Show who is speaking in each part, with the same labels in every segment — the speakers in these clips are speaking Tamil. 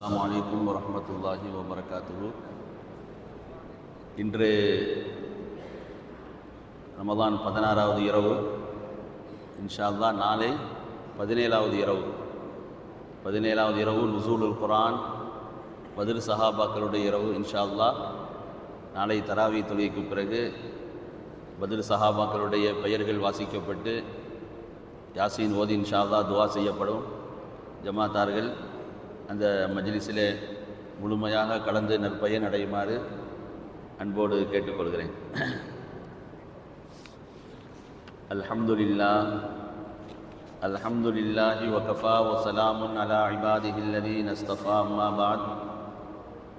Speaker 1: அஸ்ஸலாமு வலைக்கம் வரமத்துல்லாஹி வபரகாத்து இன்று ரமதான் பதினாறாவது இரவு. இன்ஷால்லா நாளை பதினேழாவது இரவு. பதினேழாவது இரவு நுசூலுல் குரான் பதில் சஹாபாக்களுடைய இரவு இன்ஷால்லா நாளை தராவி தொழுகைக்கு பிறகு பதில் சஹாபாக்களுடைய பெயர்கள் வாசிக்கப்பட்டு யாசின் ஓதி இன்ஷால்லா துவா செய்யப்படும். ஜமாத்தார்கள் அந்த மஜ்லிஸிலே முழுமையாக கலந்து நற்பயன் அடையுமாறு அன்போடு கேட்டுக்கொள்கிறேன் அல்ஹம்துலில்லா அல்ஹம்துலில்லாஹி வகஃபா வசலாமுன் அலா இபாதிஹி அல்லதீன இஸ்தஃபா அம்மா பாத்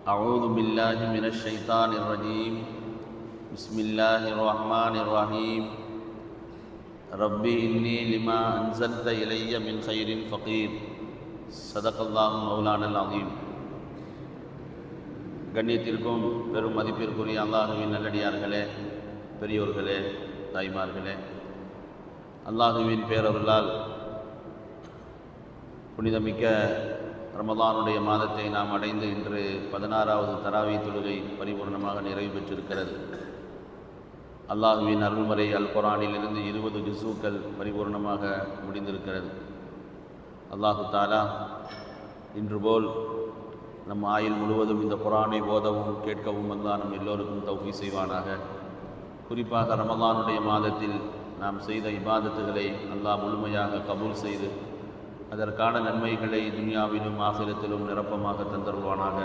Speaker 1: أعوذ بالله من الشيطان الرجيم بسم الله الرحمن الرحيم ربي إني لما أنزلت إلي من خير فقير சதகல்லாகும் மௌலானல் ஆகியும் கண்ணியத்திற்கும் பெரும் மதிப்பிற்குரிய அல்லாஹுவின் நல்லடியார்களே பெரியோர்களே தாய்மார்களே அல்லாஹுவின் பேரவர்களால் புனிதமிக்க ரமதானுடைய மாதத்தை நாம் அடைந்து இன்று பதினாறாவது தராவி தொழுகை பரிபூர்ணமாக நிறைவு பெற்றிருக்கிறது. அல்லாஹுவின் அருள்முறை அல் குரானிலிருந்து இருபது ஜிசூக்கள் பரிபூர்ணமாக முடிந்திருக்கிறது. அல்லாஹு தாலா இன்று போல் நம் ஆயுள் முழுவதும் இந்த குரானை ஓதவும் கேட்கவும் அல்லா நம் எல்லோருக்கும் தௌஃபி செய்வானாக. குறிப்பாக ரமலானுடைய மாதத்தில் நாம் செய்த இபாதத்துகளை அல்லாஹ் முழுமையாக கபூல் செய்து அதற்கான நன்மைகளை துனியாவிலும் ஆசிரத்திலும் நிரப்பமாக தந்தருவானாக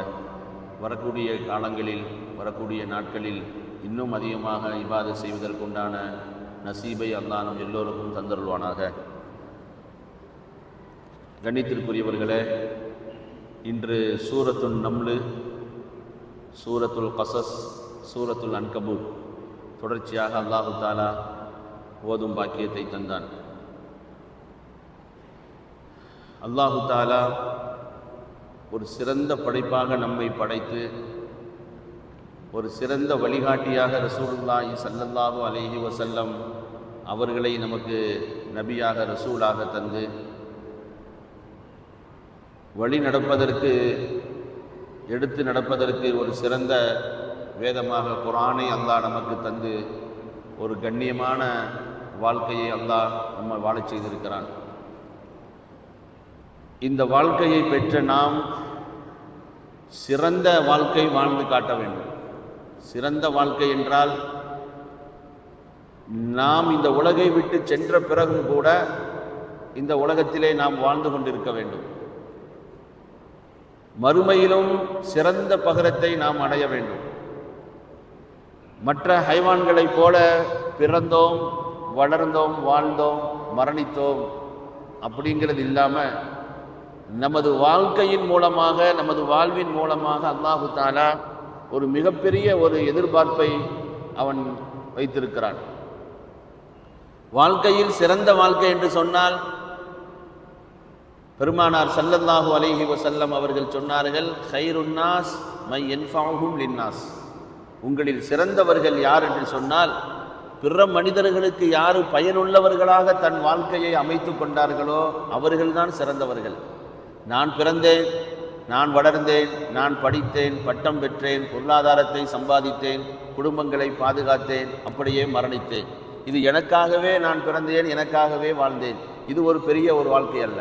Speaker 1: வரக்கூடிய காலங்களில் வரக்கூடிய நாட்களில் இன்னும் அதிகமாக இபாதை செய்வதற்குண்டான நசீபை அல்லாஹ் நம் எல்லோருக்கும் தந்தருள்வானாக. கணித்திற்குரியவர்களே இன்று சூரத்துல் நம்லு சூரத்துல் கசஸ் சூரத்துல் அன்கபூர். தொடர்ச்சியாக அல்லாஹு தாலா ஓதும் பாக்கியத்தை தந்தான். அல்லாஹு தாலா ஒரு சிறந்த படைப்பாக நம்மை படைத்து ஒரு சிறந்த வழிகாட்டியாக ரசூலுல்லாஹி சல்லல்லாஹு அலஹி வசல்லம் அவர்களை நமக்கு நபியாக ரசூலாக தந்து வழி நடப்பதற்கு எடுத்து நடப்பதற்கு ஒரு சிறந்த வேதமாக குரானை அல்லாஹ் நமக்கு தந்து ஒரு கண்ணியமான வாழ்க்கையை அல்லாஹ் நம்ம வாழச் செய்திருக்கிறான். இந்த வாழ்க்கையை பெற்ற நாம் சிறந்த வாழ்க்கை வாழ்ந்து காட்ட வேண்டும். சிறந்த வாழ்க்கை என்றால் நாம் இந்த உலகை விட்டு சென்ற பிறகும் கூட இந்த உலகத்திலே நாம் வாழ்ந்து கொண்டிருக்க வேண்டும். மறுமையிலும் சிறந்த பகரத்தை நாம் அடைய வேண்டும். மற்ற ஹைவான்களைப் போல பிறந்தோம் வளர்ந்தோம் வாழ்ந்தோம் மரணித்தோம் அப்படிங்கிறது இல்லாமல் நமது வாழ்க்கையின் மூலமாக நமது வாழ்வின் மூலமாக அல்லாஹு தாலா ஒரு மிகப்பெரிய ஒரு எதிர்பார்ப்பை அவன் வைத்திருக்கிறான். வாழ்க்கையில் சிறந்த வாழ்க்கை என்று சொன்னால் பெருமானார் சல்லல்லாஹு அலைஹி வசல்லம் அவர்கள் சொன்னார்கள் ஹைருன்னாஸ் மை என்ஃபாகும் லின்னாஸ். உங்களில் சிறந்தவர்கள் யார் என்று சொன்னால் பிற மனிதர்களுக்கு யார் பயனுள்ளவர்களாக தன் வாழ்க்கையை அமைத்து கொண்டார்களோ அவர்கள்தான் சிறந்தவர்கள். நான் பிறந்தேன் நான் வளர்ந்தேன் நான் படித்தேன் பட்டம் பெற்றேன் பொருளாதாரத்தை சம்பாதித்தேன் குடும்பங்களை பாதுகாத்தேன் அப்படியே மரணித்தேன். இது எனக்காகவே நான் பிறந்தேன் எனக்காகவே வாழ்ந்தேன். இது ஒரு பெரிய ஒரு வாழ்க்கை அல்ல.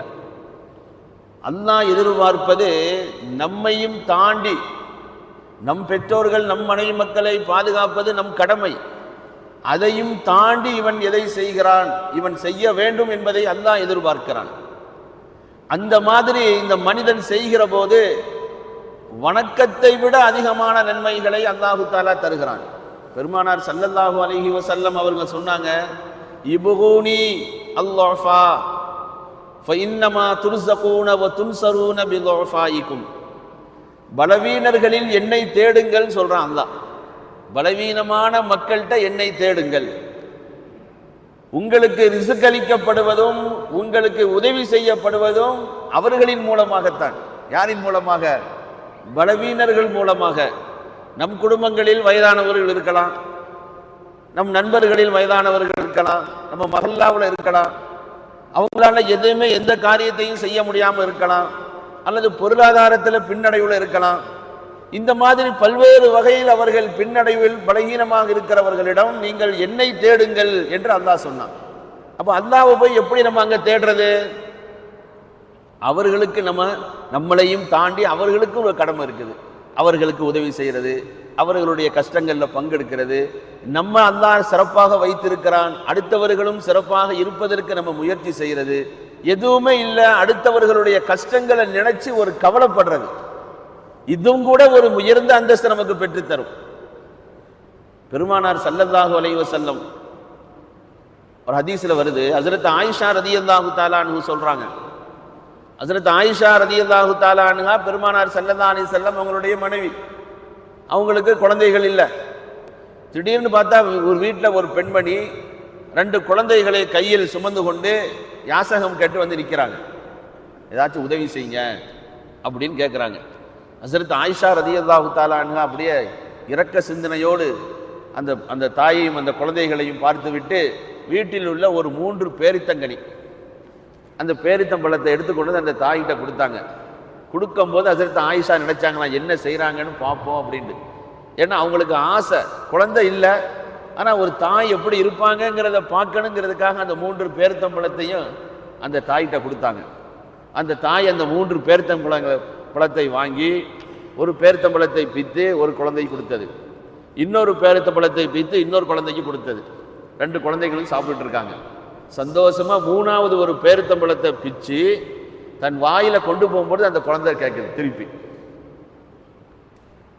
Speaker 1: அல்லாஹ் எதிர்பார்ப்பது நம்மையும் தாண்டி நம் பெற்றோர்கள் நம் மனைவி மக்களை பாதுகாப்பது நம் கடமை. அதையும் தாண்டி இவன் எதை செய்கிறான் இவன் செய்ய வேண்டும் என்பதை அல்லாஹ் எதிர்பார்க்கிறான். அந்த மாதிரி இந்த மனிதன் செய்கிற போது வணக்கத்தை விட அதிகமான நன்மைகளை அல்லாஹு தாலா தருகிறான். பெருமானார் சல்லல்லாஹு அலஹி வசல்லம் அவர்கள் சொன்னாங்க இபுகூனி அல்லோஃபா. ஃபைன்னமா துர்சகூன வ துன்சரூன பிலோஃபாயிக்கும் பலவீனர்களில் என்னை தேடுங்கள் சொல்கிறான் அல்லாஹ். பலவீனமான மக்கள்கிட்ட என்னை தேடுங்கள். உங்களுக்கு ரிசுக்களிக்கப்படுவதும் உங்களுக்கு உதவி செய்யப்படுவதும் அவர்களின் மூலமாகத்தான். யாரின் மூலமாக? பலவீனர்கள் மூலமாக. நம் குடும்பங்களில் வயதானவர்கள் இருக்கலாம். நம் நண்பர்களில் வயதானவர்கள் இருக்கலாம். நம்ம மகல்லாவில் இருக்கலாம். அவங்களால எதுவுமே எந்த காரியத்தையும் செய்ய முடியாமல் இருக்கலாம். அல்லது பொருளாதாரத்தில் பின்னடைவில் இருக்கலாம். இந்த மாதிரி பல்வேறு வகையில் அவர்கள் பின்னடைவில் பலகீனமாக இருக்கிறவர்களிடம் நீங்கள் என்னை தேடுங்கள் என்று அல்லாஹ் சொன்னான். அப்போ அல்லாவை போய் எப்படி நம்ம அங்கே தேடுறது? அவர்களுக்கு நம்ம நம்மளையும் தாண்டி அவர்களுக்கும் ஒரு கடமை இருக்குது. அவர்களுக்கு உதவி செய்கிறது அவர்களுடைய கஷ்டங்களில் பங்கெடுக்கிறது நம்ம அல்லாஹ் சிறப்பாக வைத்திருக்கிறான் அடுத்தவர்களும் சிறப்பாக இருப்பதற்கு நம்ம முயற்சி செய்கிறது. எதுவுமே இல்லை அடுத்தவர்களுடைய கஷ்டங்களை நினைச்சு ஒரு கவலைப்படுறது. இதுவும் கூட ஒரு உயர்ந்த அந்தஸ்து நமக்கு பெற்றுத்தரும். பெருமானார் சல்லல்லாஹு அலைஹி செல்லம் ஒரு ஹதீஸில் வருது. ஹசரத் ஆயிஷா ரதியல்லாஹு தாலான்னு சொல்றாங்க. ஹசரத் ஆயிஷா ரதியல்லாஹு தாலானுகா பெருமானார் சல்லல்லா அலி செல்லம் அவங்களுடைய மனைவி. அவங்களுக்கு குழந்தைகள் இல்லை. திடீர்னு பார்த்தா ஒரு வீட்டில் ஒரு பெண்மணி ரெண்டு குழந்தைகளை கையில் சுமந்து கொண்டு யாசகம் கேட்டு வந்து நிற்கிறாங்க ஏதாச்சும் உதவி செய்யுங்க அப்படின்னு கேட்குறாங்க ஹசரத் ஆயிஷா ரதியல்லாஹு தாலானுங்க அப்படியே இரக்க சிந்தனையோடு அந்த அந்த தாயையும் அந்த குழந்தைகளையும் பார்த்துவிட்டு வீட்டில் உள்ள ஒரு மூன்று பேரித்தங்கனி அந்த பேரித்தம்பழத்தை எடுத்துக்கொண்டு வந்து அந்த தாய்கிட்ட கொடுத்தாங்க. கொடுக்கும்போது ஹசரத் ஆயிஷா நினைச்சாங்களா என்ன செய்கிறாங்கன்னு பார்ப்போம் அப்படின்ட்டு. ஏன்னா அவங்களுக்கு ஆசை. குழந்தை இல்லை. ஆனால் ஒரு தாய் எப்படி இருப்பாங்கங்கிறத பார்க்கணுங்கிறதுக்காக அந்த மூன்று பேர்த்தம்பளத்தையும் அந்த தாய்கிட்ட கொடுத்தாங்க. அந்த தாய் அந்த மூன்று பேர்த்தம்பளங்களை பழத்தை வாங்கி ஒரு பேர்த்தம்பளத்தை பித்து ஒரு குழந்தைக்கு கொடுத்தது. இன்னொரு பேரித்தம்பழத்தை பித்து இன்னொரு குழந்தைக்கு கொடுத்தது. ரெண்டு குழந்தைகளும் சாப்பிட்டு இருக்காங்க. மூணாவது ஒரு பேரித்தம்பழத்தை பிச்சு தன் வாயில் கொண்டு போகும்போது அந்த குழந்தை கேட்குது திருப்பி.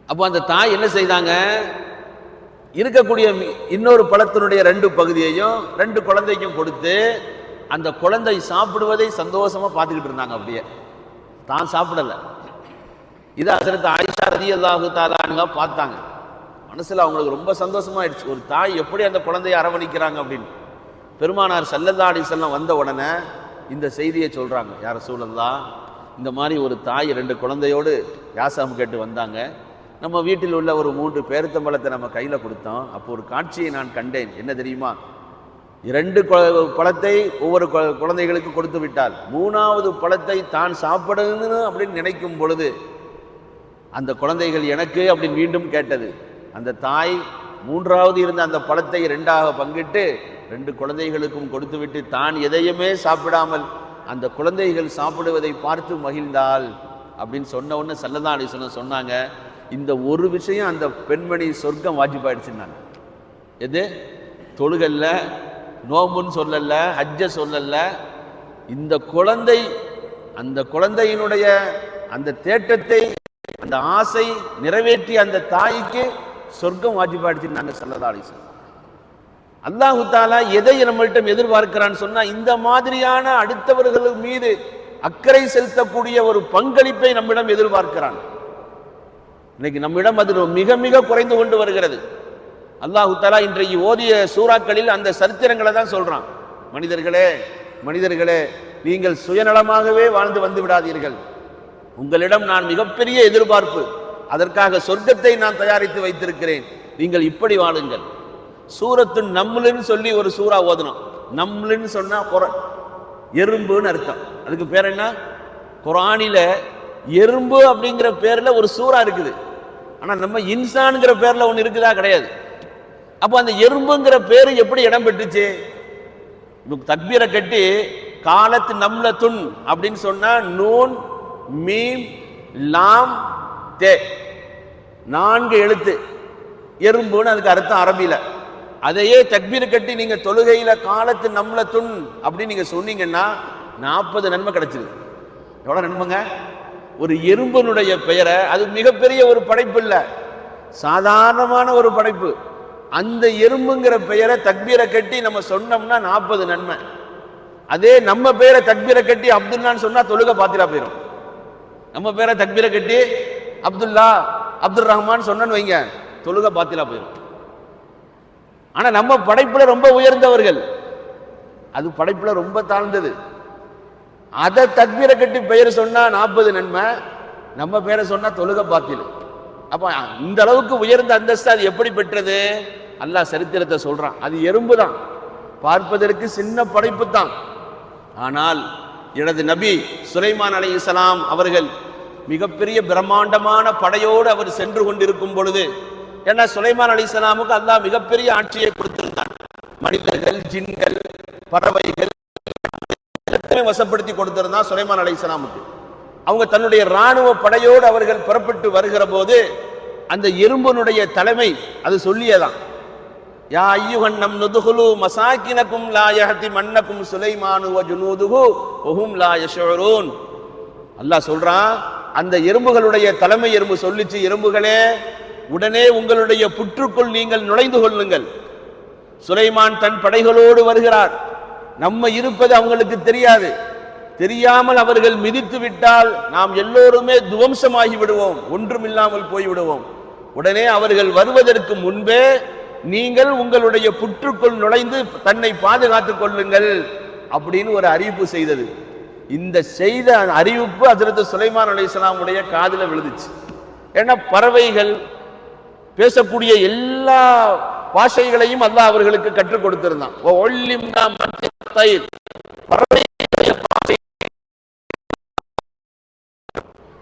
Speaker 1: அப்போ அந்த தாய் என்ன செய்தாங்க? இருக்கக்கூடிய இன்னொரு பழத்தினுடைய ரெண்டு பகுதியையும் ரெண்டு குழந்தைக்கும் கொடுத்து அந்த குழந்தை சாப்பிடுவதை சந்தோஷமாக பார்த்துக்கிட்டு இருந்தாங்க அப்படியே. தான் சாப்பிடலை. இது அசரத்து ஆயிஷா ரதி அல்லாஹு தாலானுங்க பார்த்தாங்க. மனசில் அவங்களுக்கு ரொம்ப சந்தோஷமாயிடுச்சு. ஒரு தாய் எப்படி அந்த குழந்தையை அரவணிக்கிறாங்க அப்படின்னு. பெருமானார் சல்லல்லா செல்லம் வந்த உடனே இந்த செய்தியை சொல்கிறாங்க யார சூழல்லா இந்த மாதிரி ஒரு தாய் ரெண்டு குழந்தையோடு யாசகம் கேட்டு வந்தாங்க. நம்ம வீட்டில் உள்ள ஒரு மூன்று பேருத்தம்பழத்தை நம்ம கையில் கொடுத்தோம். அப்போ ஒரு காட்சியை நான் கண்டேன். என்ன தெரியுமா? இரண்டு கொ- பழத்தை ஒவ்வொரு குழந்தைகளுக்கு கொடுத்து விட்டால் மூணாவது பழத்தை தான் சாப்பிடணும் அப்படின்னு நினைக்கும் பொழுது அந்த குழந்தைகள் எனக்கு அப்படின்னு மீண்டும் கேட்டது. அந்த தாய் மூன்றாவது இருந்த அந்த பழத்தை ரெண்டாக பங்கிட்டு ரெண்டு குழந்தைகளுக்கும் கொடுத்துவிட்டு தான் எதையுமே சாப்பிடாமல் அந்த குழந்தைகள் சாப்பிடுவதை பார்த்து மகிழ்ந்தாள் அப்படின்னு சொன்ன உடனே சல்லதான் அலிசனம் சொன்னாங்க. இந்த ஒரு விஷயம் அந்த பெண்மணி சொர்க்கம் வாஜிப்பாயிடுச்சுன்னாங்க எது? தொழுகல்ல நோம்புன்னு சொல்லல ஹஜ்ஜ சொல்லல இந்த குழந்தை அந்த குழந்தையினுடைய அந்த தேட்டத்தை அந்த ஆசை நிறைவேற்றி அந்த தாய்க்கு சொர்க்கம் வாஜிப்பாயிடுச்சு நாங்கள் சல்லதாலிசன் அல்லாஹு தாலா எதை நம்மள்கிட்ட எதிர்பார்க்கிறான்னு சொன்னா இந்த மாதிரியான அடுத்தவர்கள் மீது அக்கறை செலுத்தக்கூடிய ஒரு பங்களிப்பை நம்மிடம் எதிர்பார்க்கிறான். இன்னைக்கு நம்மிடம் அது மிக மிக குறைந்து கொண்டு வருகிறது. அல்லாஹு தலா இன்றைக்கு ஓதிய சூறாக்களில் அந்த சரித்திரங்களை தான் சொல்றான். மனிதர்களே மனிதர்களே நீங்கள் சுயநலமாகவே வாழ்ந்து வந்து விடாதீர்கள். உங்களிடம் நான் மிகப்பெரிய எதிர்பார்ப்பு அதற்காக சொர்க்கத்தை நான் தயாரித்து வைத்திருக்கிறேன். நீங்கள் இப்படி வாழுங்கள். சூரத்து நம்மளுன்னு சொல்லி ஒரு சூறா ஓதணும். நம்மளுன்னு சொன்னா குர- எறும்புன்னு அர்த்தம். அதுக்கு பேர் என்ன? குரானில எறும்பு அப்படிங்கிற பேர்ல ஒரு சூறா இருக்குது. ஆனால் நம்ம இன்சான்ங்கிற பேரில் ஒன்று இருக்குதா? கிடையாது. அப்போ அந்த எறும்புங்கிற பேர் எப்படி இடம் பெற்றுச்சு? தக்பீரை கட்டி காலத்து நம்ல துன் அப்படின்னு சொன்னால் நூன் மீம் லாம் தே. நான்கு எழுத்து. எறும்புன்னு அதுக்கு அர்த்தம் அரபியில். அதையே தக்பீர் கட்டி நீங்கள் தொழுகையில் காலத்து நம்மள துன் அப்படின்னு நீங்கள் சொன்னீங்கன்னா நாற்பது நன்மை கிடைச்சிது எவ்வளோ நன்மைங்க? ஒரு எறும்பனுடைய பெயரை அது மிகப்பெரிய ஒரு படைப்பு இல்லை. சாதாரணமான ஒரு படைப்பு. அந்த எறும்புங்கிற பெயரை தக்பீரை கட்டி நம்ம சொன்னோம்னா நாற்பது நன்மை. அதே நம்ம பேரை தக்பீரை கட்டி அப்துல்லான்னு சொன்னா தொழுக பாத்திரா போயிடும் நம்ம பேரை தக்பீரை கட்டி அப்துல்லா அப்துல் ரஹ்மான் சொன்னன்னு வைங்க தொழுக பாத்திரா போயிடும் ஆனா நம்ம படைப்புல ரொம்ப உயர்ந்தவர்கள். அது படைப்புல ரொம்ப தாழ்ந்தது. அதை தக்பீரை கட்டி பெயர் சொன்னா நாற்பது நன்மை. நம்ம பேரை சொன்னா தொழுக பாத்தில் அப்ப இந்த அளவுக்கு உயர்ந்த அந்தஸ்து அது எப்படி பெற்றது? அல்லாஹ் சரித்திரத்தை சொல்றான். அது எறும்பு தான் பார்ப்பதற்கு சின்ன படைப்பு தான் ஆனால் எனது நபி சுலைமான் அலி இஸ்லாம் அவர்கள் மிகப்பெரிய பிரம்மாண்டமான படையோடு அவர் சென்று கொண்டிருக்கும் பொழுது ஏன்னா சுலைமான் அலி இஸ்லாமுக்கு அல்லாஹ் மிகப்பெரிய ஆட்சியை கொடுத்திருந்தான். மனிதர்கள் ஜின்கள் பறவைகள் எல்லாத்தையுமே வசப்படுத்தி கொடுத்திருந்தான் சுலைமான் அலி இஸ்லாமுக்கு அவங்க தன்னுடைய இராணுவ படையோடு அவர்கள் புறப்பட்டு வருகிற போது அந்த எறும்பனுடைய தலைமை அது சொல்லியதான். யா ஐயுகன் நம் நுதுகுலு மசாக்கினக்கும் லா யஹதி மன்னக்கும் சுலைமானு வ ஜுனூதுஹு லா யஷூரூன். அல்லாஹ் சொல்றான் அந்த எறும்புகளுடைய தலைமை எறும்பு சொல்லிச்சு எறும்புகளே உடனே உங்களுடைய புற்றுக்குள் நீங்கள் நுழைந்து கொள்ளுங்கள். சுலைமான் தன் படைகளோடு வருகிறார். நம்ம இருப்பது அவங்களுக்கு தெரியாது. தெரியாமல் அவர்கள் மிதித்து விட்டால் நாம் எல்லோருமே துவம்சமாகி விடுவோம். ஒன்றுமில்லாமல் போய் விடுவோம் உடனே அவர்கள் வருவதற்கு முன்பே நீங்கள் உங்களுடைய புற்றுக்குள் நுழைந்து தன்னை பாதுகாத்துக் கொள்ளுங்கள் அப்படின்னு ஒரு அறிவிப்பு செய்தது. இந்த செய்த அறிவிப்பு அதிரத்து சுலைமான் அலைஹிஸ்ஸலாமுடைய காதில் விழுந்துச்சு. ஏன்னா பறவைகள் பேசக்கூடிய எல்லா பாஷைகளையும் அல்லாஹ் அவர்களுக்கு கற்றுக் கொடுத்திருந்தான்.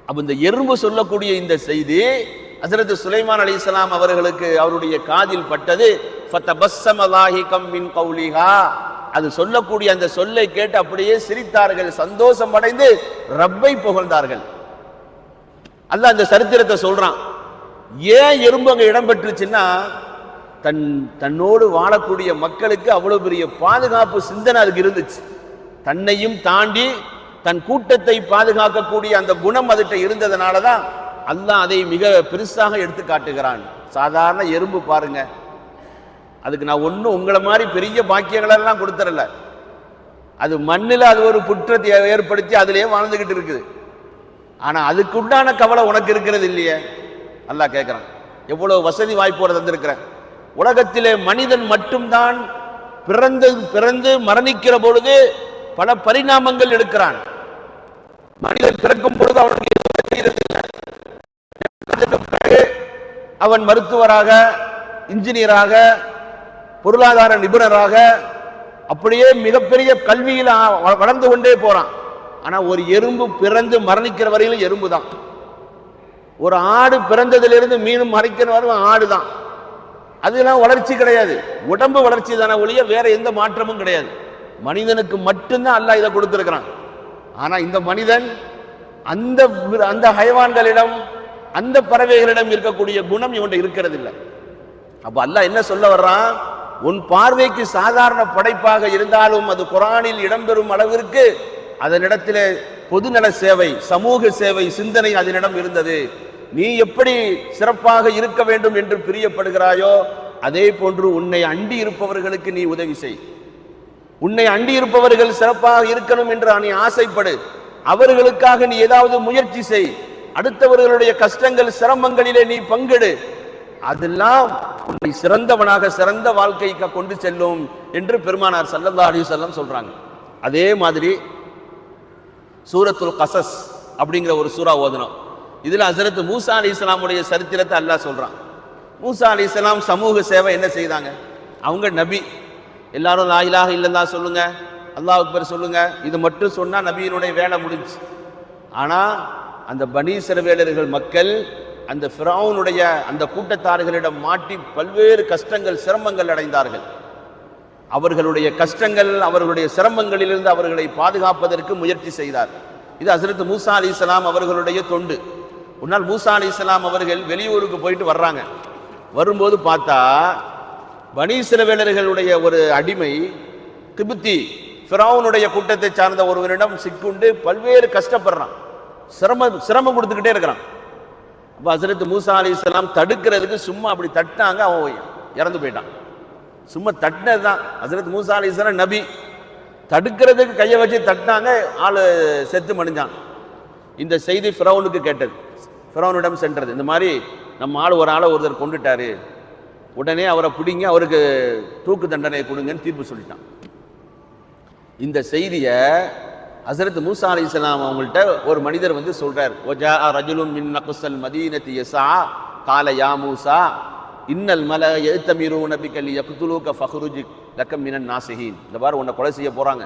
Speaker 1: அப்ப இந்த எறும்பு சொல்லக்கூடிய இந்த செய்தி ஹசரத் சுலைமான் அலைஹிஸ்ஸலாம் அவர்களுக்கு அவருடைய காதில் பட்டது. அது சொல்லக்கூடிய அந்த சொல்லை கேட்டு அப்படியே சிரித்தார்கள். சந்தோஷம் அடைந்து ரப்பை புகழ்ந்தார்கள். அல்ல அந்த சரித்திரத்தை சொல்றான். ஏன் எறும்பு அங்க இடம் பெற்றுச்சுன்னா தன் தன்னோடு வாழக்கூடிய மக்களுக்கு அவ்வளவு பெரிய பாதுகாப்பு சிந்தனை அதுக்கு இருந்துச்சு. தன்னையும் தாண்டி தன் கூட்டத்தை பாதுகாக்கக்கூடிய அந்த குணம் அதுகிட்ட இருந்ததுனால தான் அல்லாஹ் அதை மிக பெருசாக எடுத்து காட்டுகிறான். சாதாரண எறும்பு பாருங்க. அதுக்கு நான் ஒன்றும் உங்களை மாதிரி பெரிய பாக்கியங்களெல்லாம் கொடுத்துடல அது மண்ணில் அது ஒரு புற்றத்தை ஏற்படுத்தி அதிலேயே வாழ்ந்துக்கிட்டு இருக்குது. ஆனால் அதுக்கு உண்டான கவலை உனக்கு இருக்கிறது இல்லையே? நல்லா கேட்குறான் எவ்வளோ வசதி வாய்ப்போட தந்திருக்கிறேன். உலகத்திலே மனிதன் மட்டும்தான் பிறந்து பிறந்து மரணிக்கிற பொழுது பல பரிணாமங்கள் எடுக்கிறான். மனிதன் பிறக்கும் பொழுது அவனுக்கு அவன் மருத்துவராக இன்ஜினியராக பொருளாதார நிபுணராக அப்படியே மிகப்பெரிய கல்வியில் வளர்ந்து கொண்டே போறான். ஆனா ஒரு எறும்பு பிறந்து மரணிக்கிற வரையிலும் எறும்பு தான் ஒரு ஆடு பிறந்ததிலிருந்து மீனும் மறைக்கிற வரும் ஆடு தான் அதெல்லாம் வளர்ச்சி கிடையாது. உடம்பு வளர்ச்சி தானே ஒழிய வேற எந்த மாற்றமும் கிடையாது. மனிதனுக்கு மட்டும்தான் அல்லாஹ் இதை கொடுத்துருக்கிறான். ஆனா இந்த மனிதன் அந்த அந்த ஹைவான்களிடம் அந்த பறவைகளிடம் இருக்கக்கூடிய குணம் இவன்கிட்ட இருக்கிறது இல்லை அப்ப அல்லாஹ் என்ன சொல்ல வர்றான்? உன் பார்வைக்கு சாதாரண படைப்பாக இருந்தாலும் அது குரானில் இடம்பெறும் அளவிற்கு அதனிடத்தில் பொதுநல சேவை சமூக சேவை சிந்தனை அதனிடம் இருந்தது. நீ எப்படி சிறப்பாக இருக்க வேண்டும் என்று பிரியப்படுகிறாயோ அதே போன்று உன்னை அண்டி இருப்பவர்களுக்கு நீ உதவி செய். உன்னை அண்டி இருப்பவர்கள் சிறப்பாக இருக்கணும் என்று நீ ஆசைப்படு. அவர்களுக்காக நீ ஏதாவது முயற்சி செய். அடுத்தவர்களுடைய கஷ்டங்கள் சிரமங்களிலே நீ பங்கெடு. அதெல்லாம் உன்னை சிறந்தவனாக சிறந்த வாழ்க்கைக்கு கொண்டு செல்லும் என்று பெருமானார் சல்லல்லா அலைஹி சொல்றாங்க. அதே மாதிரி சூரத்துல் கசஸ் அப்படிங்கிற ஒரு சூறா ஓதனம். இதில் ஹசரத் மூசா அலி இஸ்லாமுடைய சரித்திரத்தை அல்லாஹ் சொல்கிறான் மூசா அலி இஸ்லாம் சமூக சேவை என்ன செய்தாங்க? அவங்க நபி. எல்லாரும் லாயிலாக இலாஹ சொல்லுங்க அல்லாஹ் அக்பர் சொல்லுங்க இது மட்டும் சொன்னால் நபியினுடைய வேலை முடிஞ்சு ஆனால் அந்த பனி சிறவேலர்கள் மக்கள் அந்த ஃபிரௌனுடைய அந்த கூட்டத்தார்களிடம் மாட்டி பல்வேறு கஷ்டங்கள் சிரமங்கள் அடைந்தார்கள். அவர்களுடைய கஷ்டங்கள் அவர்களுடைய சிரமங்களிலிருந்து அவர்களை பாதுகாப்பதற்கு முயற்சி செய்தார். இது ஹசரத் மூசா அலி இஸ்லாம் அவர்களுடைய தொண்டு. ஒரு நாள் மூசா அலி இஸ்லாம் அவர்கள் வெளியூருக்கு போயிட்டு வர்றாங்க. வரும்போது பார்த்தா பனீசிரவேலர்களுடைய ஒரு அடிமை கிபுத்தி ஃபிரௌனுடைய கூட்டத்தை சார்ந்த ஒருவரிடம் சிக்குண்டு பல்வேறு கஷ்டப்படுறான். சிரமம் சிரமம் கொடுத்துக்கிட்டே இருக்கிறான். அப்போ ஹசரத் மூசா அலி இஸ்லாம் தடுக்கிறதுக்கு சும்மா அப்படி தட்டினாங்க அவன் இறந்து போயிட்டான். சும்மா தட்டினது தான் ஹசரத் மூசா அலி இஸ்லாம் நபி தடுக்கிறதுக்கு கையை வச்சு தட்டினாங்க ஆள் செத்து மடிஞ்சான். இந்த செய்தி ஃபிரௌனுக்கு கேட்டது. ஃபிரௌனிடம் சென்றது. இந்த மாதிரி நம்ம ஆள் ஒரு ஆளை ஒருத்தர் கொண்டுட்டாரு. உடனே அவரை பிடிங்க அவருக்கு தூக்கு தண்டனை கொடுங்கன்னு தீர்ப்பு சொல்லிட்டான். இந்த செய்தியை ஹசரத் மூசா அலி இஸ்லாம் அவங்கள்ட்ட ஒரு மனிதர் வந்து சொல்கிறார் ஒஜா ரஜுலும் மின் நகுசல் மதீனத்தி எசா கால யா மூசா இன்னல் மல எழுத்தமீரு நபிக்கல் யக்துலூக ஃபஹ்ருஜி லக்கம் மினன் நாசிஹீன். இந்த பாரு உன்னை கொலை செய்ய போகிறாங்க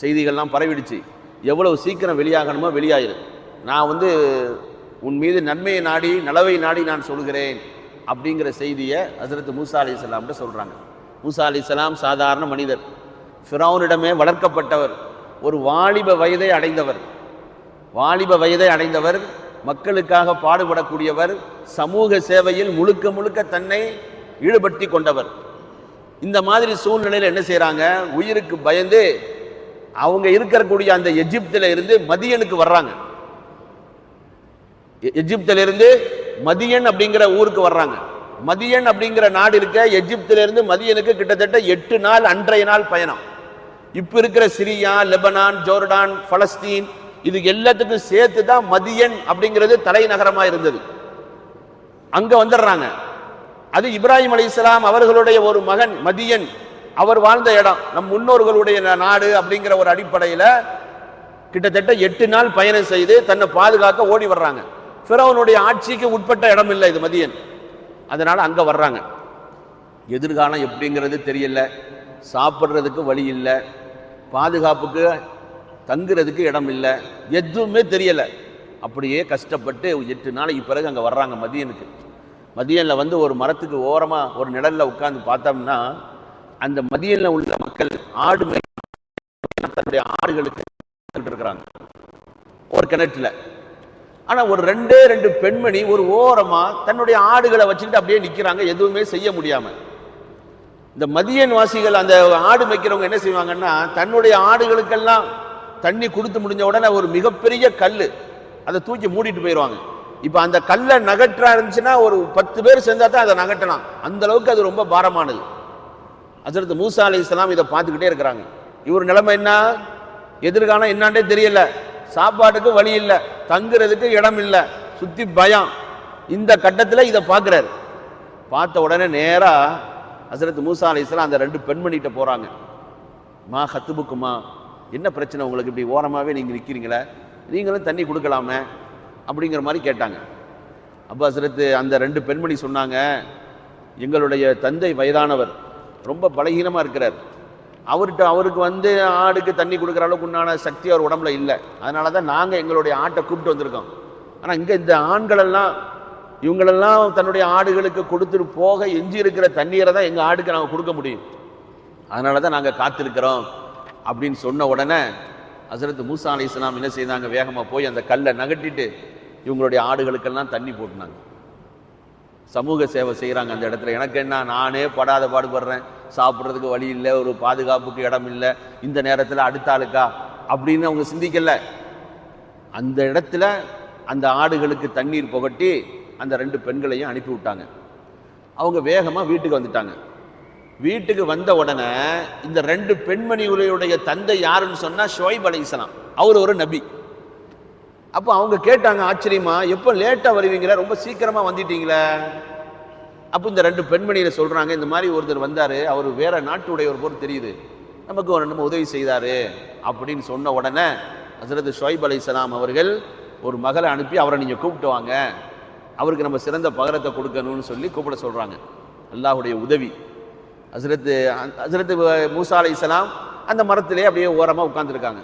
Speaker 1: செய்திகள்லாம் பரவிடுச்சு. எவ்வளவு சீக்கிரம் வெளியாகணுமோ வெளியாயிரு. நான் வந்து உன் மீது நன்மையை நாடி நலவை நாடி நான் சொல்கிறேன் அப்படிங்கிற செய்தியை ஹசரத் மூசா அலி இஸ்லாம்கிட்ட சொல்கிறாங்க மூசா அலி இஸ்லாம் சாதாரண மனிதர். ஃபிரௌனிடமே வளர்க்கப்பட்டவர் ஒரு வாலிப வயதை அடைந்தவர். வாலிப வயதை அடைந்தவர் மக்களுக்காக பாடுபடக்கூடியவர் சமூக சேவையில் முழுக்க முழுக்க தன்னை ஈடுபடுத்தி கொண்டவர். இந்த மாதிரி சூழ்நிலையில் என்ன செய்கிறாங்க உயிருக்கு பயந்து அவங்க இருக்கக்கூடிய அந்த எஜிப்தில் இருந்து மதியனுக்கு வர்றாங்க. எஜிப்திலிருந்து மதியன் அப்படிங்கிற ஊருக்கு வர்றாங்க. மதியன் அப்படிங்கிற நாடு இருக்க எஜிப்திலிருந்து மதியனுக்கு கிட்டத்தட்ட எட்டு நாள் அன்றைய நாள் பயணம். இப்ப இருக்கிற சிரியா லெபனான் ஜோர்டான் பலஸ்தீன் இது எல்லாத்துக்கும் சேர்த்து தான் மதியன் அப்படிங்கிறது தலைநகரமா இருந்தது. அங்க வந்துடுறாங்க. அது இப்ராஹிம் அலைஹிஸ்ஸலாம் அவர்களுடைய ஒரு மகன் மதியன். அவர் வாழ்ந்த இடம் நம் முன்னோர்களுடைய நாடு அப்படிங்கிற ஒரு அடிப்படையில் கிட்டத்தட்ட எட்டு நாள் பயணம் செய்து தன்னை பாதுகாக்க ஓடி வர்றாங்க. ஃபிரௌனுடைய ஆட்சிக்கு உட்பட்ட இடம் இல்லை இது மதியன். அதனால அங்க வர்றாங்க. எதிர்காலம் எப்படிங்கிறது தெரியல. சாப்பிட்றதுக்கு வழி இல்லை. பாதுகாப்புக்கு தங்குறதுக்கு இடம் இல்லை. எதுவுமே தெரியல. அப்படியே கஷ்டப்பட்டு எட்டு நாளைக்கு பிறகு அங்கே வர்றாங்க மதியனுக்கு. மதியனில் வந்து ஒரு மரத்துக்கு ஓரமாக ஒரு நிழலில் உட்காந்து பார்த்தோம்னா அந்த மதியனில் உள்ள மக்கள் ஆடு தன்னுடைய ஆடுகளுக்கு இருக்கிறாங்க. ஒரு கிணற்றில். ஆனால் ஒரு ரெண்டே ரெண்டு பெண்மணி ஒரு ஓரமாக தன்னுடைய ஆடுகளை வச்சுக்கிட்டு அப்படியே நிற்கிறாங்க எதுவுமே செய்ய முடியாமல் இந்த மதியன் வாசிகள் அந்த ஆடு மேய்க்கிறவங்க என்ன செய்வாங்கன்னா தன்னுடைய ஆடுகளுக்கெல்லாம் தண்ணி கொடுத்து முடிஞ்ச உடனே ஒரு மிகப்பெரிய கல் அதை தூக்கி மூடிட்டு போயிடுவாங்க. இப்போ அந்த கல்லை நகற்றா இருந்துச்சுன்னா ஒரு பத்து பேர் சேர்ந்தா தான் அதை நகட்டலாம் அந்த அளவுக்கு அது ரொம்ப பாரமானது. ஹஜரத் மூசா அலி இஸ்லாம் இதை பார்த்துக்கிட்டே இருக்கிறாங்க. இவர் நிலைமை என்ன? எதிர்காலம் என்னான்றே தெரியல. சாப்பாட்டுக்கு வழி இல்லை தங்குறதுக்கு இடம் இல்லை சுற்றி பயம். இந்த கட்டத்தில் இதை பார்க்குறாரு பார்த்த உடனே நேராக ஹசரத் மூசா அலி இஸ்லாம் அந்த ரெண்டு பெண்மணிகிட்ட போகிறாங்க மா ஹத்துபுக்குமா என்ன பிரச்சனை உங்களுக்கு இப்படி ஓரமாகவே நீங்கள் நிற்கிறீங்களே நீங்களும் தண்ணி கொடுக்கலாமே? அப்படிங்கிற மாதிரி கேட்டாங்க. அப்போ ஹசரத் அந்த ரெண்டு பெண்மணி சொன்னாங்க எங்களுடைய தந்தை வயதானவர் ரொம்ப பலகீனமாக இருக்கிறார். அவர்கிட்ட அவருக்கு வந்து ஆடுக்கு தண்ணி கொடுக்குற அளவுக்கு உண்டான சக்தி அவர் உடம்புல இல்லை. அதனால தான் நாங்கள் எங்களுடைய ஆட்டை கூப்பிட்டு வந்திருக்கோம். ஆனால் இங்கே இந்த ஆண்களெல்லாம் இவங்களெல்லாம் தன்னுடைய ஆடுகளுக்கு கொடுத்துட்டு போக எஞ்சி இருக்கிற தண்ணீரை தான் எங்கள் ஆடுக்கு நாங்கள் கொடுக்க முடியும். அதனால தான் நாங்கள் காத்திருக்கிறோம் அப்படின்னு சொன்ன உடனே ஹசரத் மூசா அலி இஸ்லாம் என்ன செய்தாங்க? வேகமாக போய் அந்த கல்லை நகட்டிட்டு இவங்களுடைய ஆடுகளுக்கெல்லாம் தண்ணி போட்டுனாங்க. சமூக சேவை செய்கிறாங்க அந்த இடத்துல. எனக்கு என்ன நானே படாத பாடுபடுறேன். சாப்பிட்றதுக்கு வழி இல்லை ஒரு பாதுகாப்புக்கு இடம் இல்லை இந்த நேரத்தில் அடுத்த ஆளுக்கா? அப்படின்னு அவங்க சிந்திக்கலை. அந்த இடத்துல அந்த ஆடுகளுக்கு தண்ணீர் புகட்டி அந்த ரெண்டு பெண்களையும் அனுப்பி விட்டாங்க. அவங்க வேகமாக வீட்டுக்கு வந்துட்டாங்க. வீட்டுக்கு வந்த உடனே இந்த ரெண்டு பெண்மணிகளுடைய தந்தை யாருன்னு சொன்னால் ஷுவைப் அலைஹிஸ்ஸலாம் அவர் ஒரு நபி. அப்போ அவங்க கேட்டாங்க ஆச்சரியமா எப்போ லேட்டாக வருவீங்களா? ரொம்ப சீக்கிரமாக வந்துட்டீங்களே? அப்போ இந்த ரெண்டு பெண்மணியில் சொல்கிறாங்க இந்த மாதிரி ஒருத்தர் வந்தார் அவர் வேற நாட்டுடையவர் பொருள் தெரியுது. நமக்கு ஒரு நம்ம உதவி செய்தார். அப்படின்னு சொன்ன உடனே ஹசரத் அலி சலாம் அவர்கள் ஒரு மகளை அனுப்பி அவரை நீங்கள் கூப்பிட்டு வாங்க. அவருக்கு நம்ம சிறந்த பகரத்தை கொடுக்கணும்னு சொல்லி கூப்பிட சொல்கிறாங்க அல்லாஹுடைய உதவி. ஹசரத்து ஹசரத்து மூசா சலாம் அந்த மரத்திலே அப்படியே ஓரமாக உட்காந்துருக்காங்க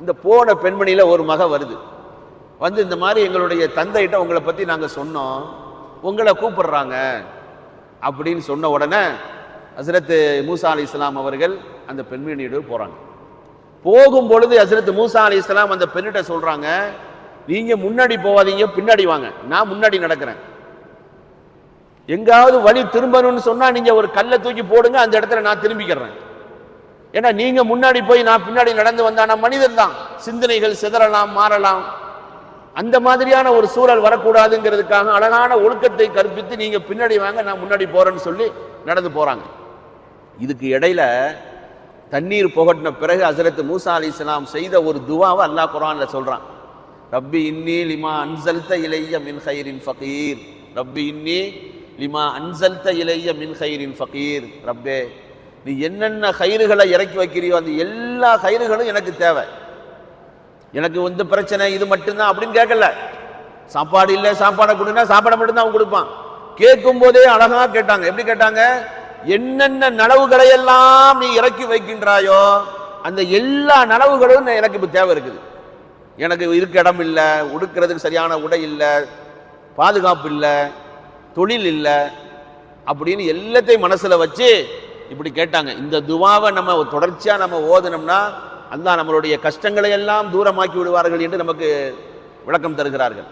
Speaker 1: இந்த போன பெண்மணியில் ஒரு மக வருது. வந்து இந்த மாதிரி எங்களுடைய தந்தைகிட்ட உங்களை பற்றி நாங்கள் சொன்னோம். உங்களை கூப்பிடுறாங்க அப்படின்னு சொன்ன உடனே ஹசரத்து மூசா அலி இஸ்லாம் அவர்கள் அந்த பெண்மணியோடு போகிறாங்க போகும் பொழுது ஹசரத் மூசா அலி இஸ்லாம் அந்த பெண்ணிட்ட சொல்கிறாங்க நீங்கள் முன்னாடி போகாதீங்க பின்னாடி வாங்க. நான் முன்னாடி நடக்கிறேன். எங்காவது வழி திரும்பணும்னு சொன்னால் நீங்கள் ஒரு கல்லை தூக்கி போடுங்க அந்த இடத்துல நான் திரும்பிக்கிறேன். ஏன்னா நீங்கள் முன்னாடி போய் நான் பின்னாடி நடந்து வந்தானா மனிதன் தான். சிந்தனைகள் சிதறலாம் மாறலாம். அந்த மாதிரியான ஒரு சூழல் வரக்கூடாதுங்கிறதுக்காக அழகான ஒழுக்கத்தை கற்பித்து நீங்க பின்னாடி வாங்க நான் முன்னாடி போறேன்னு சொல்லி நடந்து போறாங்க. இதுக்கு இடையில தண்ணீர் புகட்டின பிறகு ஹசரத் மூசா அலி இஸ்லாம் செய்த ஒரு துவாவை அல்லா குரான்ல சொல்றான். ரப்பி இன்னி லிமா அன்சல்த இலைய மின் ஹைரின் ஃபகீர். ரப்பி இன்னி லிமா அன்சல்த இலைய மின் ஹைரின் ஃபகீர். ரப்பே நீ என்னென்ன கயிறுகளை இறக்கி வைக்கிறியோ அந்த எல்லா கயிறுகளும் எனக்கு தேவை. எனக்கு வந்து பிரச்சனை இது மட்டும்தான் அப்படின்னு கேட்கல. சாப்பாடு இல்லை சாப்பாடை கொடுனா சாப்பாடை மட்டும்தான் அவன் கொடுப்பான். கேட்கும் போதே அழகா கேட்டாங்க. எப்படி கேட்டாங்க? என்னென்ன நனவுகளை எல்லாம் நீ இறக்கி வைக்கின்றாயோ அந்த எல்லா நனவுகளும் எனக்கு இப்போ தேவை இருக்குது. எனக்கு இருக்க இடம் இல்லை உடுக்கிறதுக்கு சரியான உடை இல்லை பாதுகாப்பு இல்லை தொழில் இல்லை அப்படின்னு எல்லாத்தையும் மனசில் வச்சு இப்படி கேட்டாங்க. இந்த துவாவை நம்ம தொடர்ச்சியாக நம்ம ஓதுனோம்னா அல்லாஹ் நம்மளுடைய கஷ்டங்களை எல்லாம் தூரமாக்கி விடுவார்கள் என்று நமக்கு விளக்கம் தருகிறார்கள்.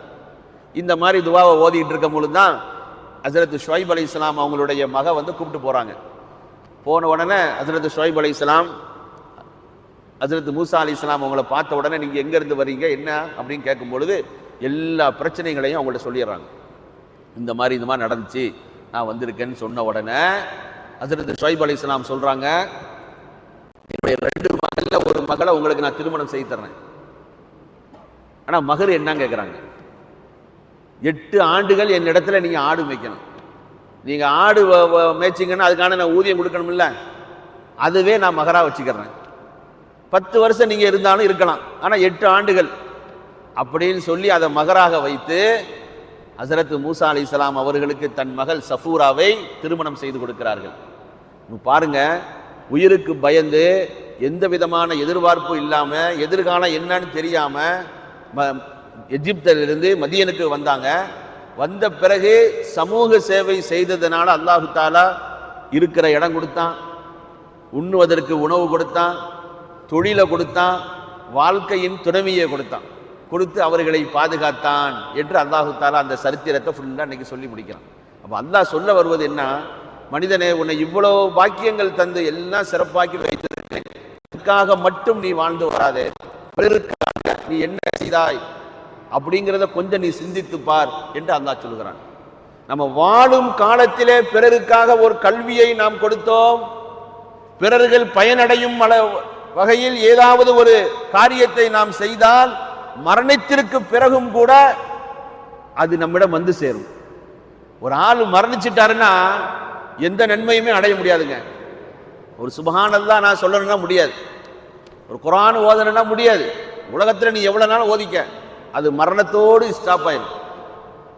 Speaker 1: இந்த மாதிரி துவாவை ஓதிட்டு இருக்கும் பொழுது தான் ஹசரத் ஷுவைப் அலி இஸ்லாம் அவங்களுடைய மக வந்து கூப்பிட்டு போகிறாங்க போன உடனே ஹசரத் ஷுவைப் அலி இஸ்லாம் ஹசரத் மூசா அலி இஸ்லாம் அவங்கள பார்த்த உடனே நீங்கள் எங்கேருந்து வர்றீங்க என்ன அப்படின்னு கேட்கும் பொழுது எல்லா பிரச்சனைகளையும் அவங்கள்ட்ட சொல்லிடுறாங்க. இந்த மாதிரி இந்த மாதிரி நடந்துச்சு நான் வந்திருக்கேன்னு சொன்ன உடனே ஹசரத் ஷுவைப் அலி இஸ்லாம் சொல்கிறாங்க என்னுடைய ரெண்டு மகளில் ஒரு மகளை உங்களுக்கு நான் திருமணம் செய்து தர்றேன். ஆனால் மகர் என்ன கேட்குறாங்க எட்டு ஆண்டுகள் என் இடத்துல நீங்கள் ஆடு மேய்க்கணும். நீங்கள் ஆடு வ- மேய்ச்சிங்கன்னா அதுக்கான நான் ஊதியம் கொடுக்கணும்ல. அதுவே நான் மகராக வச்சுக்கிறேன். பத்து வருஷம் நீங்கள் இருந்தாலும் இருக்கலாம். ஆனால் எட்டு ஆண்டுகள். அப்படின்னு சொல்லி அதை மகராக வைத்து ஹசரத் மூசா அலி இஸ்லாம் அவர்களுக்கு தன் மகள் சஃபூராவை திருமணம் செய்து கொடுக்கிறார்கள். பாருங்க உயிருக்கு பயந்து எந்த விதமான எதிர்பார்ப்பு இல்லாமல் எதிர்காலம் என்னன்னு தெரியாமல் ம- எஜிப்திலிருந்து மதியனுக்கு வந்தாங்க. வந்த பிறகு சமூக சேவை செய்ததுனால அல்லாஹு தாலா இருக்கிற இடம் கொடுத்தான். உண்ணுவதற்கு உணவு கொடுத்தான். தொழிலை கொடுத்தான். வாழ்க்கையின் துணைமையை கொடுத்தான். கொடுத்து அவர்களை பாதுகாத்தான் என்று அல்லாஹு தாலா அந்த சரித்திரத்தை ஃபுல்லாக இன்றைக்கி சொல்லி முடிக்கிறான். அப்போ அல்லாஹ் சொல்ல வருவது என்ன? மனிதனே உன்னை இவ்வளோ பாக்கியங்கள் தந்து எல்லாம் சிறப்பாக்கி வைத்து அதுக்காக மட்டும் நீ வாழ்ந்து வராதே. பிறருக்காக நீ என்ன செய்தாய்? அப்படிங்கிறத கொஞ்சம் நீ சிந்தித்து பார் என்று அந்த சொல்கிறான் நம்ம வாழும் காலத்திலே பிறருக்காக ஒரு கல்வியை நாம் கொடுத்தோம். பிறர்கள் பயனடையும் அள வகையில் ஏதாவது ஒரு காரியத்தை நாம் செய்தால் மரணத்திற்கு பிறகும் கூட அது நம்மிடம் வந்து சேரும். ஒரு ஆள் மரணிச்சிட்டாருன்னா எந்த நன்மையுமே அடைய முடியாதுங்க. ஒரு சுபஹானல்லாஹ் நான் சொல்லணும்னா முடியாது. ஒரு குரான் ஓதணுன்னா முடியாது. உலகத்தில் நீ எவ்வளோ நாள் ஓதிக்க? அது மரணத்தோடு ஸ்டாப் ஆயிடும்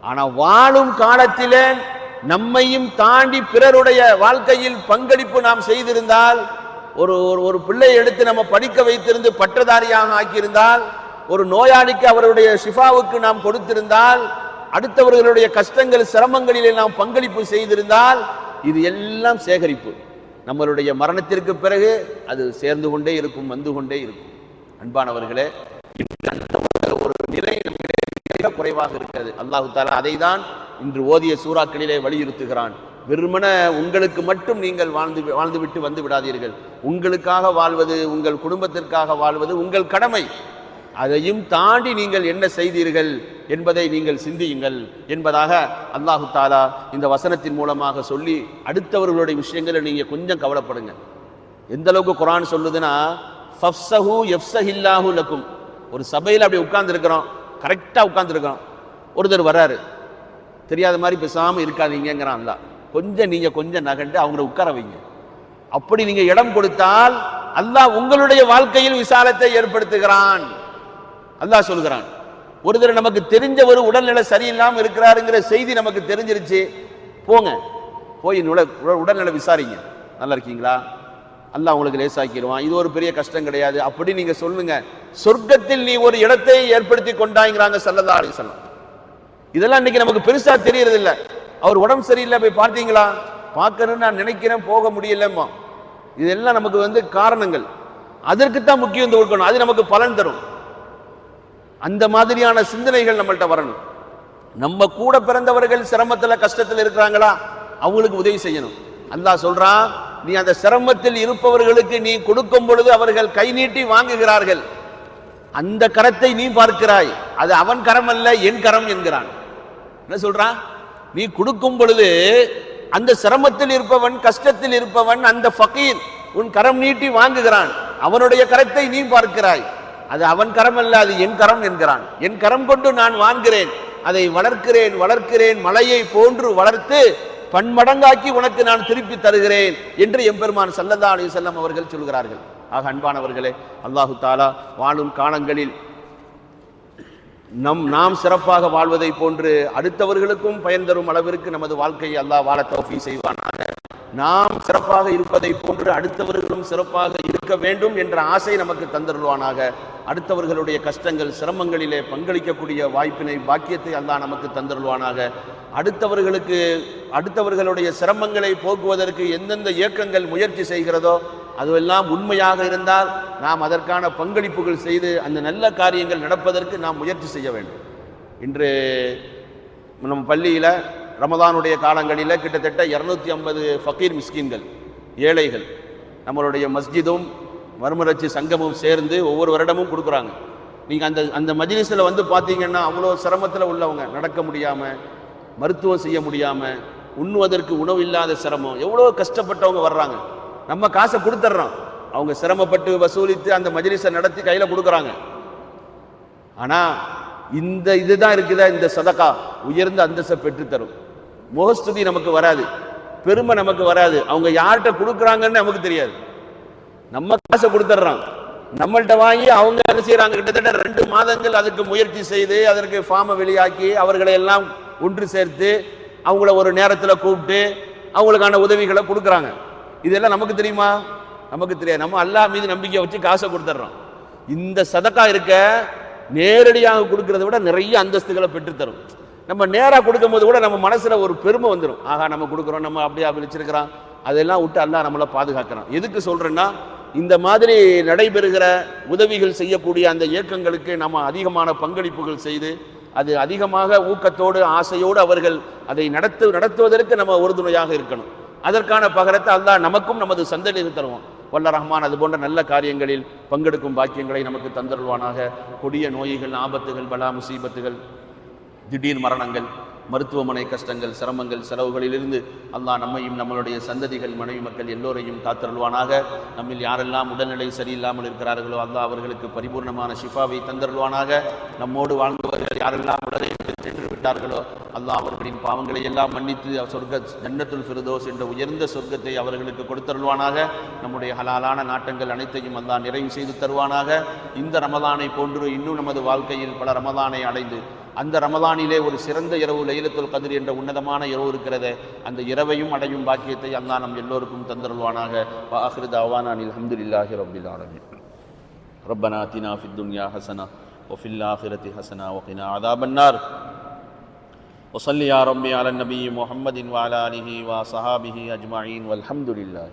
Speaker 1: ஆனால் வாழும் காலத்திலே நம்மையும் தாண்டி பிறருடைய வாழ்க்கையில் பங்களிப்பு நாம் செய்திருந்தால் ஒரு ஒரு ஒரு பிள்ளையை எடுத்து நம்ம படிக்க வைத்திருந்து பட்டதாரியாக ஆக்கியிருந்தால் ஒரு நோயாளிக்கு அவருடைய ஷிஃபாவுக்கு நாம் கொடுத்திருந்தால் அடுத்தவர்களுடைய கஷ்டங்கள் சிரமங்களிலே நாம் பங்களிப்பு செய்திருந்தால் இது எல்லாம் சேகரிப்பு. நம்மளுடைய மரணத்திற்கு பிறகு அது சேர்ந்து கொண்டே இருக்கும் வந்து கொண்டே இருக்கும். அன்பானவர்களே ஒரு நிலை மிக குறைவாக இருக்கிறது. அல்லாஹு தாலா அதை தான் இன்று ஓதிய சூறாக்களிலே வலியுறுத்துகிறான். வெறுமன உங்களுக்கு மட்டும் நீங்கள் வாழ்ந்து வாழ்ந்துவிட்டு வந்து விடாதீர்கள். உங்களுக்காக வாழ்வது உங்கள் குடும்பத்திற்காக வாழ்வது உங்கள் கடமை. அதையும் தாண்டி நீங்கள் என்ன செய்தீர்கள் என்பதை நீங்கள் சிந்தியுங்கள் என்பதாக அல்லாஹு தாலா இந்த வசனத்தின் மூலமாக சொல்லி அடுத்தவர்களுடைய விஷயங்களை நீங்கள் கொஞ்சம் கவலைப்படுங்க. எந்த அளவுக்கு குரான் சொல்லுதுன்னா ஃபப்சஹு எஃப்சஹில்லாஹு லக்கும். ஒரு சபையில் அப்படி உட்கார்ந்துருக்கிறோம் கரெக்டாக உட்கார்ந்துருக்கிறோம். ஒருத்தர் வர்றாரு தெரியாத மாதிரி பேசாமல் இருக்காதீங்கிறான் கொஞ்சம் நீங்கள் கொஞ்சம் நகண்டு அவங்கள உட்கார வைங்க. அப்படி நீங்கள் இடம் கொடுத்தால் அல்லாஹ் உங்களுடைய வாழ்க்கையில் விசாலத்தை ஏற்படுத்துகிறான். அல்லாஹ் சொல்கிறான் ஒருத்தர் நமக்கு தெரிஞ்சவர் உடல்நிலை சரியில்லாமல் இருக்கிறாருங்கிற செய்தி நமக்கு தெரிஞ்சிருச்சு. போங்க. போய் உடல் உடல்நிலை விசாரிங்க. நல்லா இருக்கீங்களா? அல்லாஹ் உங்களுக்கு லேசாக்கிடுவான். இது ஒரு பெரிய கஷ்டம் கிடையாது. அப்படி நீங்க சொல்லுங்க. சொர்க்கத்தில் நீ ஒரு இடத்தை ஏற்படுத்தி கொண்டாங்கிறாங்க சல்லல்லா அலிசல்லாம் இதெல்லாம் இன்னைக்கு நமக்கு பெருசா தெரியறது இல்ல அவர் உடம்பு சரியில்லை போய் பார்த்தீங்களா? பார்க்கணும்னு நான் நினைக்கிறேன் போக முடியலம்மா. இதெல்லாம் நமக்கு வந்து காரணங்கள். அதற்கு தான் முக்கியம் கொடுக்கணும். அது நமக்கு பலன் தரும். அந்த மாதிரியான சிந்தனைகள் நம்மள்கிட்ட வரணும். நம்ம கூட பிறந்தவர்கள் சிரமத்தில் கஷ்டத்தில் இருக்கிறாங்களா? அவங்களுக்கு உதவி செய்யணும். அல்லாஹ் சொல்றான் நீ அந்த சிரமத்தில் இருப்பவர்களுக்கு நீ கொடுக்கும் பொழுது அவர்கள் கை நீட்டி வாங்குகிறார்கள். அந்த கரத்தை நீ பார்க்கிறாய். அது அவன் கரம் அல்ல என் கரம் என்கிறான். என்ன சொல்றான்? நீ கொடுக்கும் பொழுது அந்த சிரமத்தில் இருப்பவன் கஷ்டத்தில் இருப்பவன் அந்த ஃபகீர் உன் கரம் நீட்டி வாங்குகிறான். அவனுடைய கரத்தை நீ பார்க்கிறாய். அது அவன் கரம் அல்ல அது என் கரம் என்கிறான். என் கரம் கொண்டு நான் வாங்குகிறேன் அதை வளர்க்கிறேன் வளர்க்கிறேன் மலையை போன்று வளர்த்து பன்மடங்காக்கி உனக்கு நான் திருப்பி தருகிறேன் என்று எம்பெருமான் சல்லல்லா அலி செல்லம் அவர்கள் சொல்கிறார்கள். ஆக அன்பானவர்களே அல்லாஹு தாலா வாழும் காலங்களில் நம் நாம் சிறப்பாக வாழ்வதை போன்று அடுத்தவர்களுக்கும் பயன் தரும் அளவிற்கு நமது வாழ்க்கையை அல்லாஹ் வாழ தோப்பி செய்வானாக. நாம் சிறப்பாக இருப்பதை போன்று அடுத்தவர்களும் சிறப்பாக இருக்க வேண்டும் என்ற ஆசை நமக்கு தந்தருள்வானாக. அடுத்தவர்களுடைய கஷ்டங்கள் சிரமங்களிலே பங்களிக்கக்கூடிய வாய்ப்பினை பாக்கியத்தை அல்லா நமக்கு தந்தருள்வானாக. அடுத்தவர்களுக்கு அடுத்தவர்களுடைய சிரமங்களை போக்குவதற்கு எந்தெந்த இயக்கங்கள் முயற்சி செய்கிறதோ அதுவெல்லாம் உண்மையாக இருந்தால் நாம் அதற்கான பங்களிப்புகள் செய்து அந்த நல்ல காரியங்கள் நடப்பதற்கு நாம் முயற்சி செய்ய வேண்டும். இன்று நம்ம பள்ளியில் ரமதானுடைய காலங்களில் கிட்டத்தட்ட இரநூத்தி ஐம்பது ஃபக்கீர் மிஸ்கின்கள் ஏழைகள் நம்மளுடைய மஸ்ஜிதும் மறுமலர்ச்சி சங்கமும் சேர்ந்து ஒவ்வொரு வருடமும் கொடுக்குறாங்க. நீங்கள் அந்த அந்த மஜ்லிஸில் வந்து பார்த்தீங்கன்னா அவ்வளோ சிரமத்தில் உள்ளவங்க. நடக்க முடியாமல் மருத்துவம் செய்ய முடியாமல் உண்ணுவதற்கு உணவு இல்லாத சிரமம். எவ்வளோ கஷ்டப்பட்டவங்க வர்றாங்க. நம்ம காசை கொடுத்துட்றோம் அவங்க சிரமப்பட்டு வசூலித்து அந்த மஜ்லிஸை நடத்தி கையில் கொடுக்குறாங்க. ஆனால் இந்த இதுதான் இருக்குதா இந்த சதக்கா உயர்ந்த அந்தஸ்தை பெற்றுத்தரும். முகஸ்துதி நமக்கு வராது. பெருமை நமக்கு வராது. அவங்க யார்கிட்ட கொடுக்குறாங்கன்னு நமக்கு தெரியாது. நம்ம காசை கொடுத்துட்றோம் நம்மள்ட்ட வாங்கி அவங்க என்ன செய்கிறாங்க கிட்டத்தட்ட ரெண்டு மாதங்கள் அதுக்கு முயற்சி செய்து அதற்கு ஃபார்மை வெளியாக்கி அவர்களை எல்லாம் ஒன்று சேர்த்து அவங்கள ஒரு நேரத்தில் கூப்பிட்டு அவங்களுக்கான உதவிகளை கொடுக்குறாங்க. இதெல்லாம் நமக்கு தெரியுமா? நமக்கு தெரியாது. நம்ம அல்லாஹ் மீது நம்பிக்கை வச்சு காசை கொடுத்துட்றோம். இந்த சதக்கா இருக்க நேரடியாக கொடுக்கறத விட நிறைய அந்தஸ்துகளை பெற்றுத்தரும். நம்ம நேராக கொடுக்கும்போது கூட நம்ம மனசில் ஒரு பெருமை வந்துடும் ஆகா நம்ம கொடுக்குறோம் நம்ம அப்படியே அப்படி வச்சிருக்கிறோம் அதெல்லாம் விட்டு அல்லாஹ் நம்மளை பாதுகாக்கிறான். எதுக்கு சொல்கிறேன்னா இந்த மாதிரி நடைபெறுகிற உதவிகள் செய்யக்கூடிய அந்த இயக்கங்களுக்கு நம்ம அதிகமான பங்களிப்புகள் செய்து அது அதிகமாக ஊக்கத்தோடு ஆசையோடு அவர்கள் அதை நடத்து நடத்துவதற்கு நம்ம உறுதுணையாக இருக்கணும். அதற்கான பகரத்தை அல்லாஹ் நமக்கும் நமது சந்தடிக்கு தருவோம் வல்ல ரஹ்மான் அது போன்ற நல்ல காரியங்களில் பங்கெடுக்கும் பாக்கியங்களை நமக்கு தந்தருள்வானாக. கொடிய நோய்கள் ஆபத்துகள் பலா முசீபத்துகள். திடீர் மரணங்கள் மருத்துவமனை கஷ்டங்கள் சிரமங்கள் செலவுகளிலிருந்து அல்லாஹ் நம்மையும் நம்மளுடைய சந்ததிகள் மனைவி மக்கள் எல்லோரையும் காத்தருள்வானாக. நம்மில் யாரெல்லாம் உடல்நிலை சரியில்லாமல் இருக்கிறார்களோ அல்லாஹ் அவர்களுக்கு பரிபூர்ணமான ஷிஃபாவை தந்தருள்வானாக. நம்மோடு வாழ்ந்தவர்கள் யாரெல்லாம் உடலை சென்று விட்டார்களோ அல்லாஹ் அவர்களின் பாவங்களை எல்லாம் மன்னித்து சொர்க்க ஜன்னத்துல் ஃபிரதோஸ் என்ற உயர்ந்த சொர்க்கத்தை அவர்களுக்கு கொடுத்தருள்வானாக. நம்முடைய ஹலாலான நாட்டங்கள் அனைத்தையும் அல்லாஹ் நிறைவு செய்து தருவானாக. இந்த ரமதானை போன்று இன்னும் நமது வாழ்க்கையில் பல ரமதானை அடைந்து அந்த ரமதானிலே ஒரு சிறந்த இரவு லைலத்துல் கதிர் என்ற உன்னதமான இரவு இருக்கிறது அந்த இரவையும் அடையும் பாக்கியத்தை அல்லாஹ் நம் எல்லோருக்கும் தந்தருள்வானாக வாஹிரு தாவானா அல்ஹம்துலில்லாஹி ரப்பில் ஆலமீன் ربنا آتنا في الدنيا حسنة وفي الآخرة حسنة وقنا عذاب النار وصل يا ربي على النبي محمد وعلى آله وصحابه أجمعين والحمد لله